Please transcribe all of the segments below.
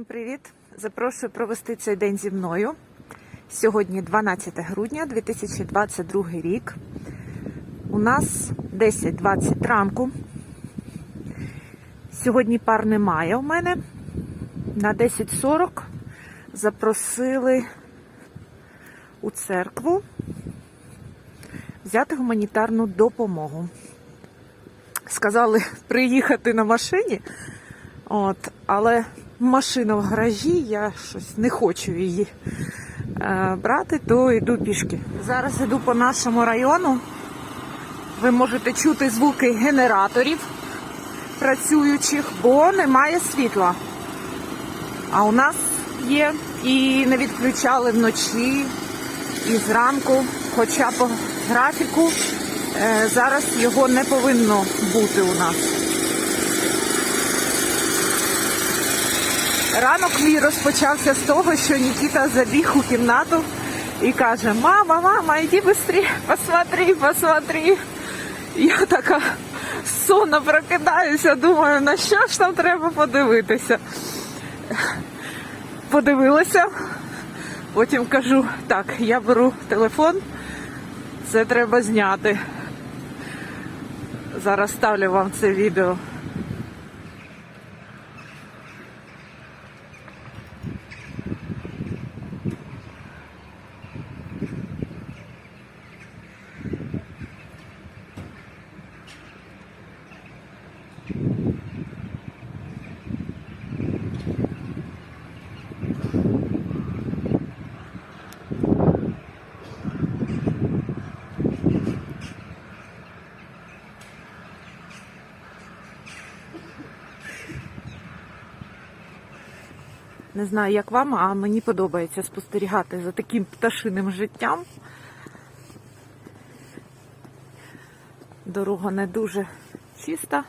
Всім привіт! Запрошую провести цей день зі мною. Сьогодні 12 грудня 2022 рік. У нас 10.20 ранку. Сьогодні пар немає у мене. На 10.40 запросили у церкву взяти гуманітарну допомогу. Сказали приїхати на машині, от, але машина в гаражі, я щось не хочу її е, брати, то йду пішки. Зараз йду по нашому району. Ви можете чути звуки генераторів працюючих, бо немає світла. А у нас є і не відключали вночі, і зранку, хоча по графіку е, зараз його не повинно бути у нас. Ранок мій розпочався з того, що Нікіта забіг у кімнату і каже: Мама, мама, йди швидше, посмотри, посмотри. Я така сонно прокидаюся, думаю, на що ж там треба подивитися. Подивилася, потім кажу, так, я беру телефон, це треба зняти. Зараз ставлю вам це відео. Не знаю, як вам, а мені подобається спостерігати за таким пташиним життям. Дорога не дуже чиста,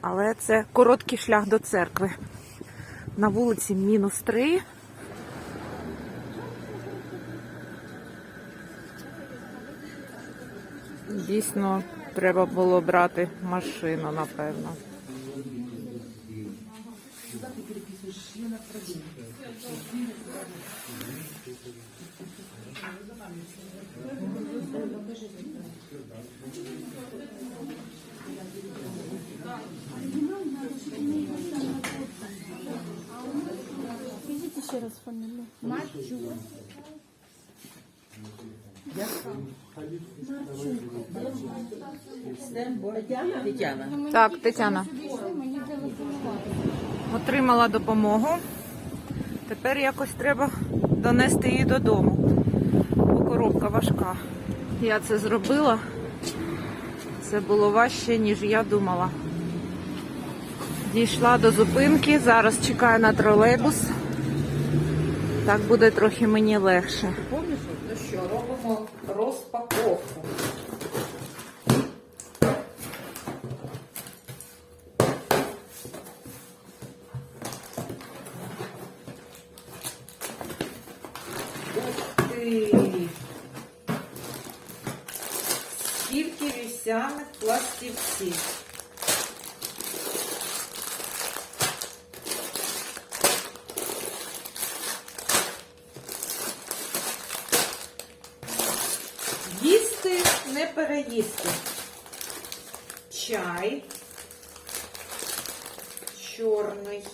але це короткий шлях до церкви. На вулиці мінус три. Дійсно, треба було брати машину, напевно. Скажіть ще раз фамілію. Тетяна. Так, Тетяна. Отримала допомогу. Тепер якось треба донести її додому. Бо коробка важка. Я це зробила. Це було важче, ніж я думала. Дійшла до зупинки, зараз чекаю на тролейбус. Так буде трохи мені легше. Ну що, робимо розпаковку. Вівсяних пластівців. Їсти не переїсти. Чай. Чорний,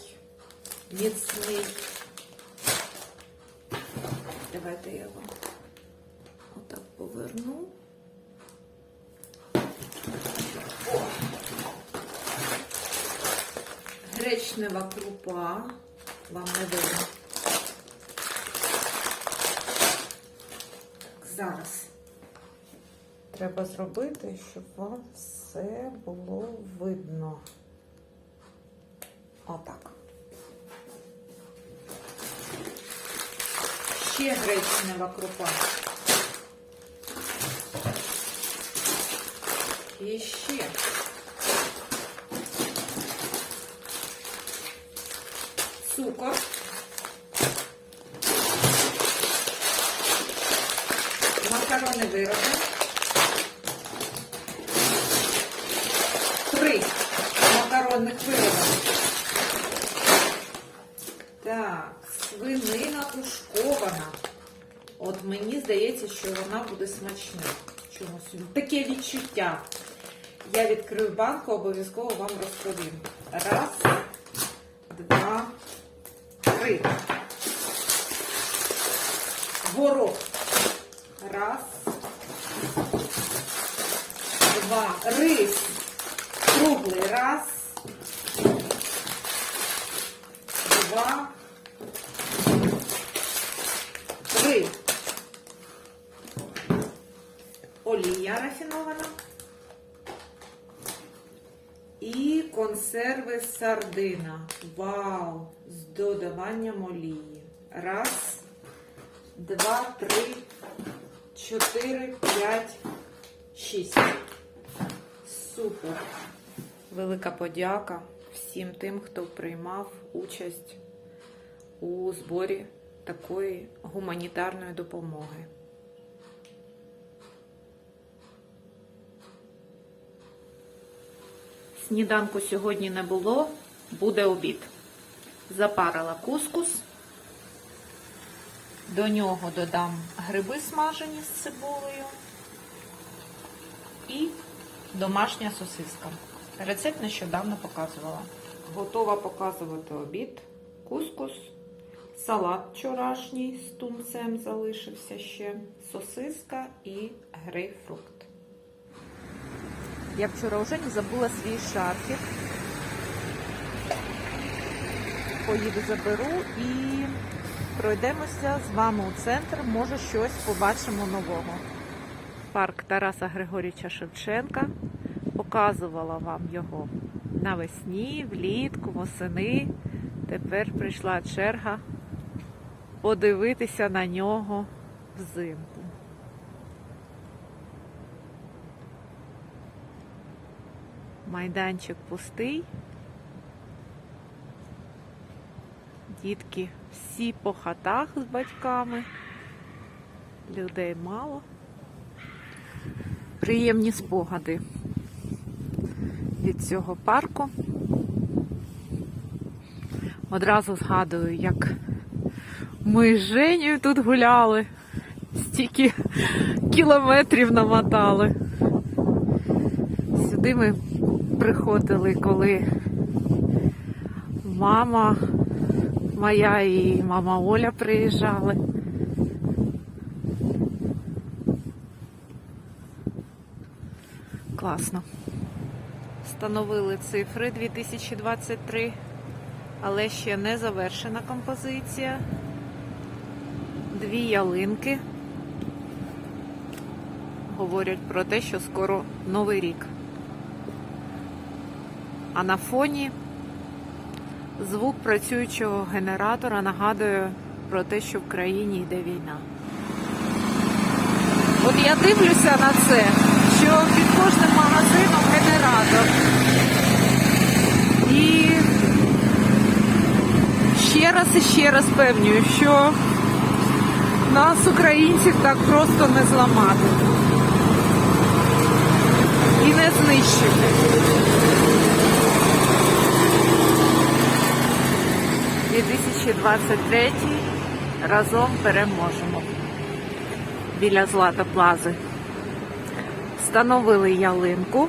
міцний. Давайте я вам отак поверну. Гречнева крупа. Вам не видно. Зараз. Треба зробити, щоб вам все було видно. Отак. Ще гречнева крупа. І ще. цукор. Макарони вироби. Три макаронних вироби. Так, свинина ушкована. От мені здається, що вона буде смачна. Чомусь. Таке відчуття. Я відкрию банку, обов'язково вам розповім. Раз три. Горох. Раз. Два. Рис. Круглий. Раз. Два. Три. Олія рафінована. І консерви сардина. Додаванням олії. Раз, два, три, чотири, п'ять, шість. Супер. Велика подяка всім тим, хто приймав участь у зборі такої гуманітарної допомоги. Сніданку сьогодні не було, буде обід. Запарила кускус. До нього додам гриби смажені з цибулею і домашня сосиска. Рецепт нещодавно показувала. Готова показувати обід, кускус, салат вчорашній з тунцем залишився ще, сосиска і грейпфрукт. Я вчора вже не забула свій шарфік. Поїду заберу і пройдемося з вами у центр. Може щось побачимо нового. Парк Тараса Григорівича Шевченка. Показувала вам його навесні, влітку, восени. Тепер прийшла черга подивитися на нього взимку. Майданчик пустий. Дітки всі по хатах з батьками. Людей мало. Приємні спогади від цього парку. Одразу згадую, як ми з Женєю тут гуляли, стільки кілометрів намотали. Сюди ми приходили, коли мама моя і мама Оля приїжджали. Класно. Встановили цифри 2023, але ще не завершена композиція. Дві ялинки говорять про те, що скоро новий рік. А на фоні звук працюючого генератора нагадує про те, що в країні йде війна. От я дивлюся на це, що під кожним магазином генератор. І ще раз і ще раз певнюю, що нас, українців, так просто не зламати і не знищити. – 2023 разом переможемо біля Злата Плази. Встановили ялинку.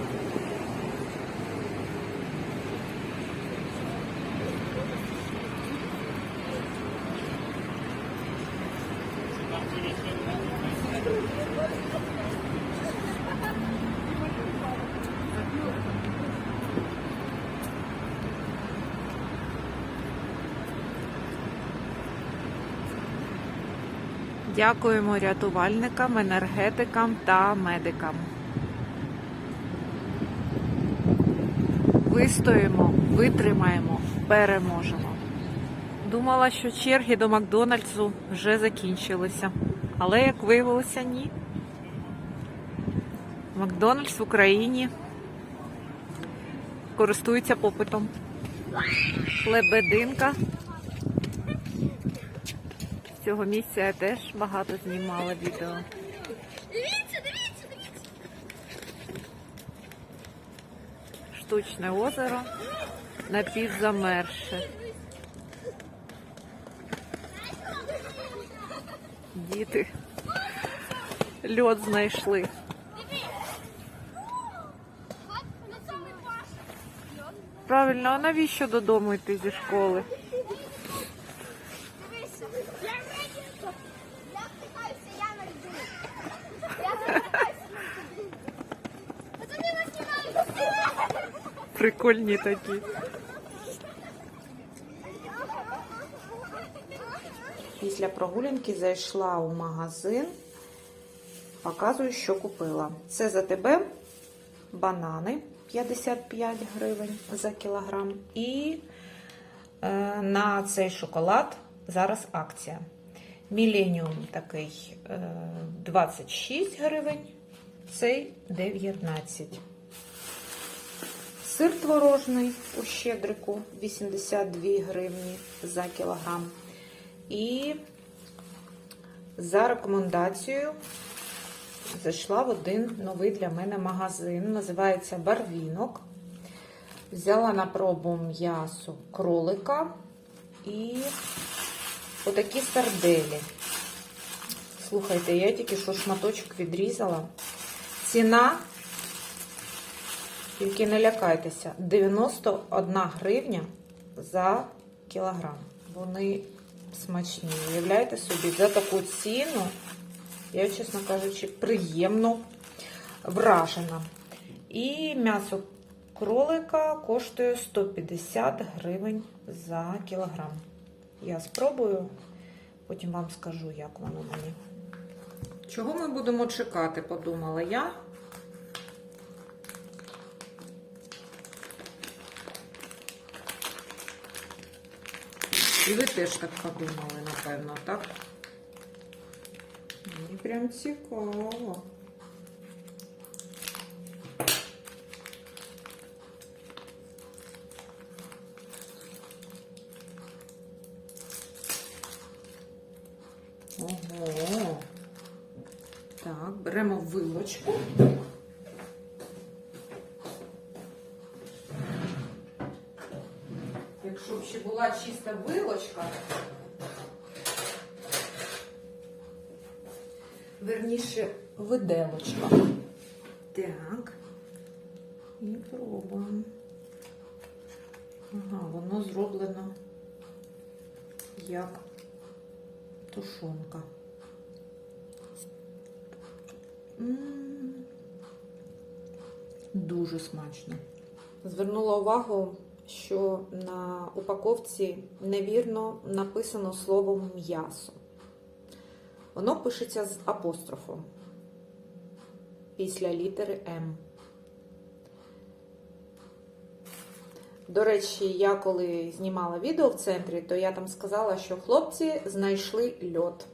Дякуємо рятувальникам, енергетикам та медикам. Вистоїмо, витримаємо, переможемо. Думала, що черги до Макдональдсу вже закінчилися. Але, як виявилося, ні. Макдональдс в Україні користується попитом. Лебединка. Цього місця я теж багато знімала відео. Дивіться, дивіться, дивіться. Штучне озеро напівзамерше. Діти льод знайшли. На. Правильно, а навіщо додому йти зі школи? Дивися. Я радіо. Я втикаюся, я на льду. Я втикаюся на льду. Пацани, вас знімають. Прикольні такі. Після прогулянки зайшла у магазин. Показую, що купила. Це за тебе банани 55 гривень за кілограм. І е, на цей шоколад зараз акція. Міленіум такий е, 26 гривень, цей 19. Сир творожний у щедрику 82 гривні за кілограм. І за рекомендацією зайшла в один новий для мене магазин. Називається Барвінок. Взяла на пробу м'ясо кролика і отакі сарделі. Слухайте, я тільки що шматочок відрізала. Ціна тільки не лякайтеся, 91 гривня за кілограм. Вони смачні. Уявляєте собі, за таку ціну, я, чесно кажучи, приємно вражена. І м'ясо кролика коштує 150 гривень за кілограм. Я спробую, потім вам скажу, як воно мені. Чого ми будемо чекати, подумала я. І ви теж так подумали, напевно, так? Мені прям цікаво. Ого. Так, беремо вилочку. Чиста вилочка, верніше виделочка. Так. І пробуємо. Ага, воно зроблено як тушонка. М, Дуже смачно. Звернула увагу, що на упаковці невірно написано слово м'ясо. Воно пишеться з апострофом після літери М. До речі, я коли знімала відео в центрі, то я там сказала, що хлопці знайшли льод.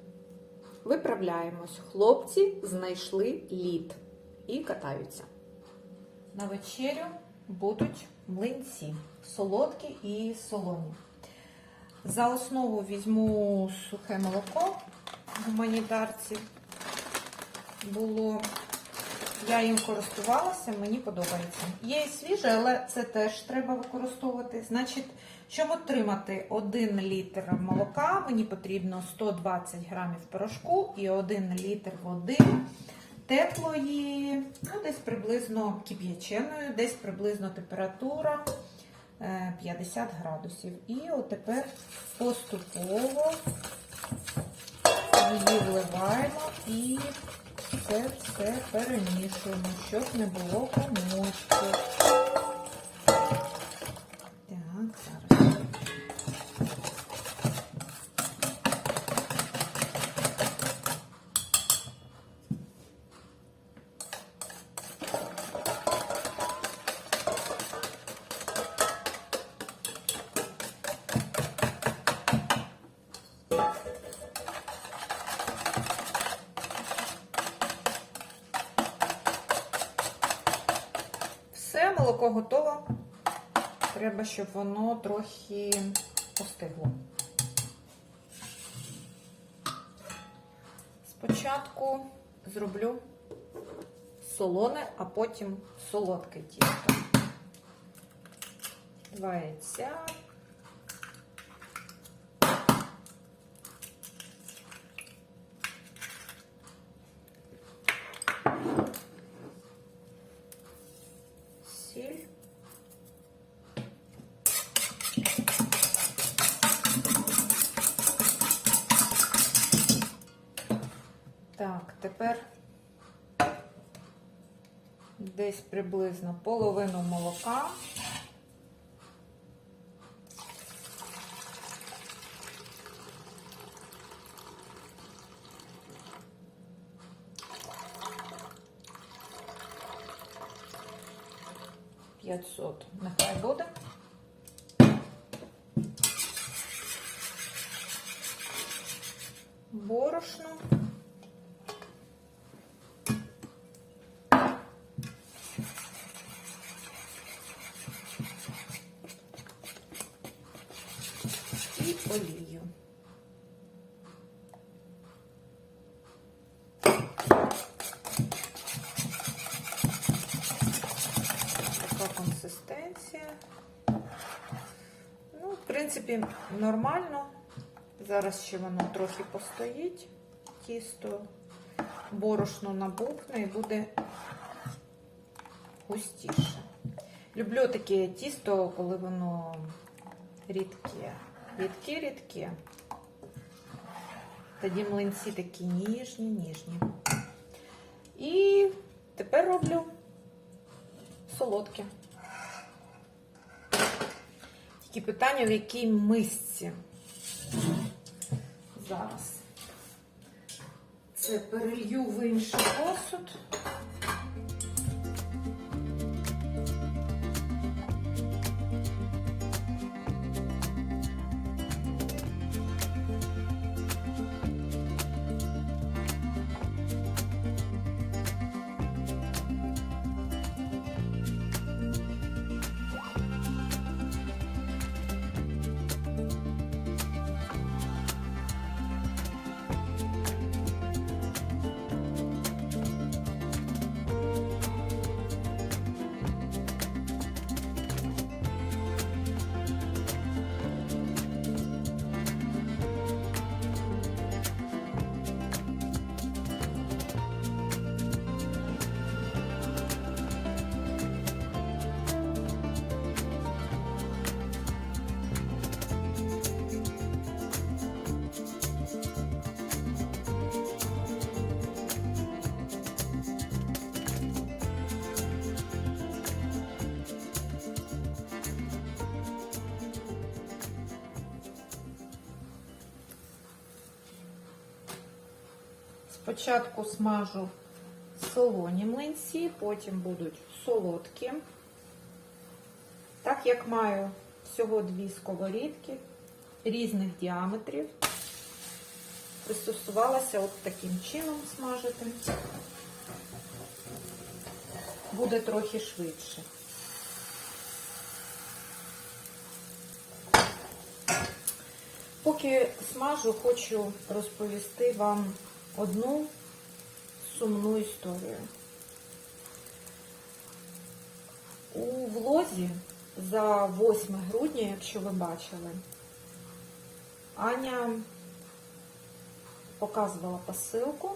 Виправляємось. Хлопці знайшли лід і катаються. На вечерю будуть млинці, солодкі і солоні. За основу візьму сухе молоко в гуманітарці. Було, я їм користувалася, мені подобається. Є і свіже, але це теж треба використовувати. Значить, щоб отримати 1 літр молока, мені потрібно 120 грамів порошку і 1 літр води теплої, ну, десь приблизно кип'яченою, десь приблизно температура 50 градусів. І от тепер поступово її вливаємо і це все перемішуємо, щоб не було комочків. Молоко готово. Треба, щоб воно трохи остигло. Спочатку зроблю солоне, а потім солодке тісто. Два яйця. Так, тепер десь приблизно половину молока. П'ятсот. Нехай буде. Борошно. І олію. Така консистенція. Ну, в принципі, нормально. Зараз ще воно трохи постоїть, тісто, борошно набухне і буде густіше. Люблю таке тісто, коли воно рідке. Рідке-рідке. Тоді млинці такі ніжні, ніжні. І тепер роблю солодке. Тільки питання, в якій мисці. Зараз. Це перелью в інший посуд. Спочатку смажу солоні млинці, потім будуть солодкі. Так як маю всього дві сковорідки різних діаметрів, пристосувалася от таким чином смажити. Буде трохи швидше. Поки смажу, хочу розповісти вам одну сумну історію. У влозі за 8 грудня, якщо ви бачили, Аня показувала посилку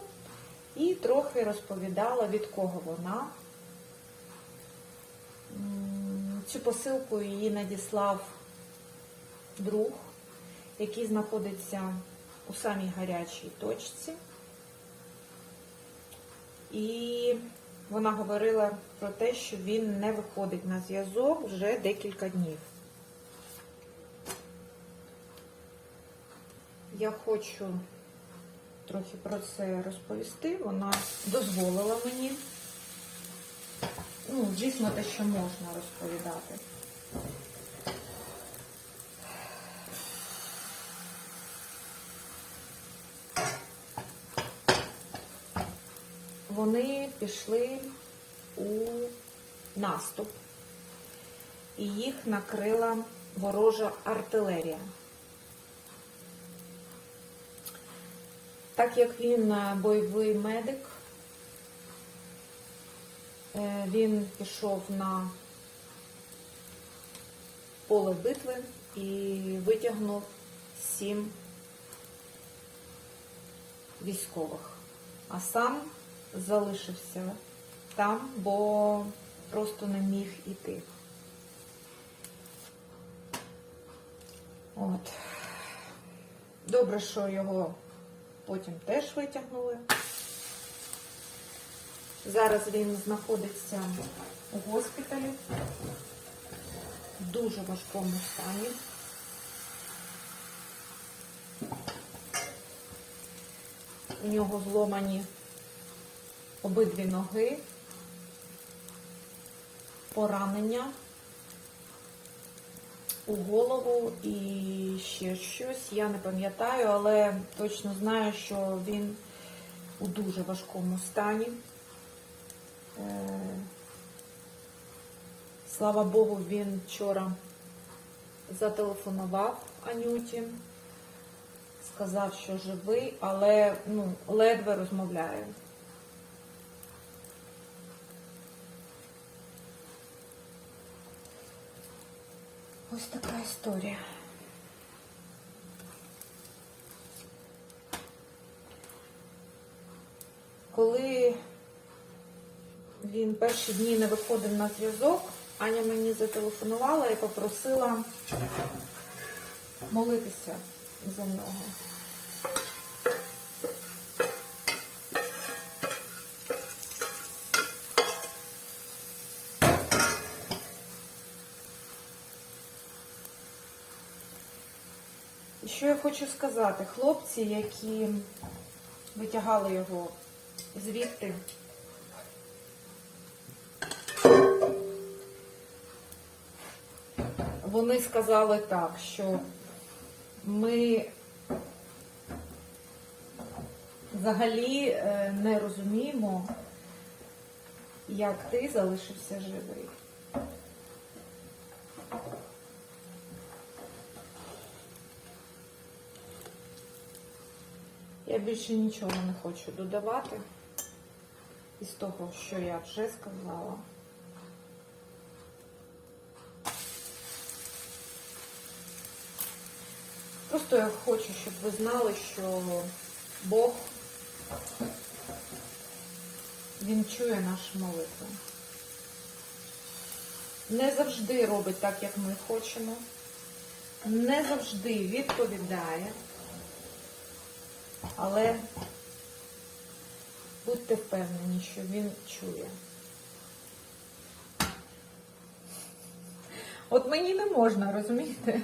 і трохи розповідала, від кого вона. Цю посилку її надіслав друг, який знаходиться у самій гарячій точці. І вона говорила про те, що він не виходить на зв'язок вже декілька днів. Я хочу трохи про це розповісти. Вона дозволила мені. Ну, дійсно те, що можна розповідати. Вони пішли у наступ, і їх накрила ворожа артилерія. Так як він е, бойовий медик, е, він пішов на поле битви і витягнув сім військових, а сам залишився там, бо просто не міг іти. От. Добре, що його потім теж витягнули. Зараз він знаходиться у госпіталі в дуже важкому стані. У нього зломані обидві ноги, поранення у голову і ще щось. Я не пам'ятаю, але точно знаю, що він у дуже важкому стані. Е, Слава Богу, він вчора зателефонував Анюті, сказав, що живий, але ну, ледве розмовляє. Ось така історія. Коли він перші дні не виходив на зв'язок, Аня мені зателефонувала і попросила молитися за нього. Що я хочу сказати? Хлопці, які витягали його звідти, вони сказали так, що ми взагалі е, не розуміємо, як ти залишився живий. Більше нічого не хочу додавати із того, що я вже сказала. Просто я хочу, щоб ви знали, що Бог Він чує наші молитви. Не завжди робить так, як ми хочемо, не завжди відповідає, але будьте впевнені, що він чує. От мені не можна, розумієте?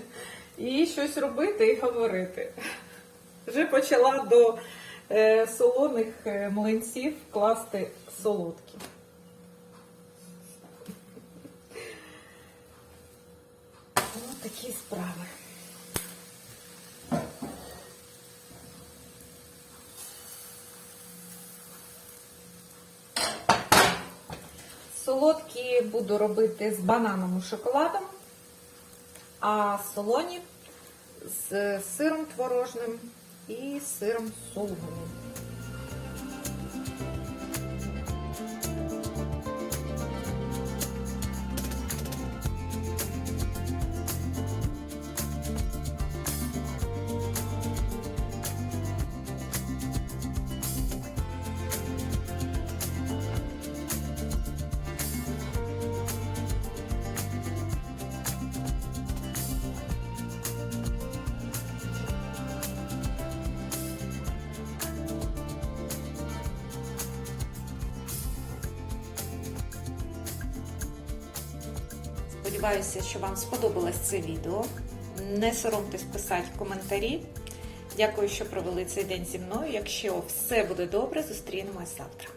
І щось робити і говорити. Вже почала до е, солоних е, млинців класти солодкі. Ось такі справи. Солодкі буду робити з бананом і шоколадом, а солоні з сиром творожним і сиром сулугуним. Сподіваюся, що вам сподобалось це відео. Не соромтесь писати коментарі. Дякую, що провели цей день зі мною. Якщо все буде добре, зустрінемось завтра.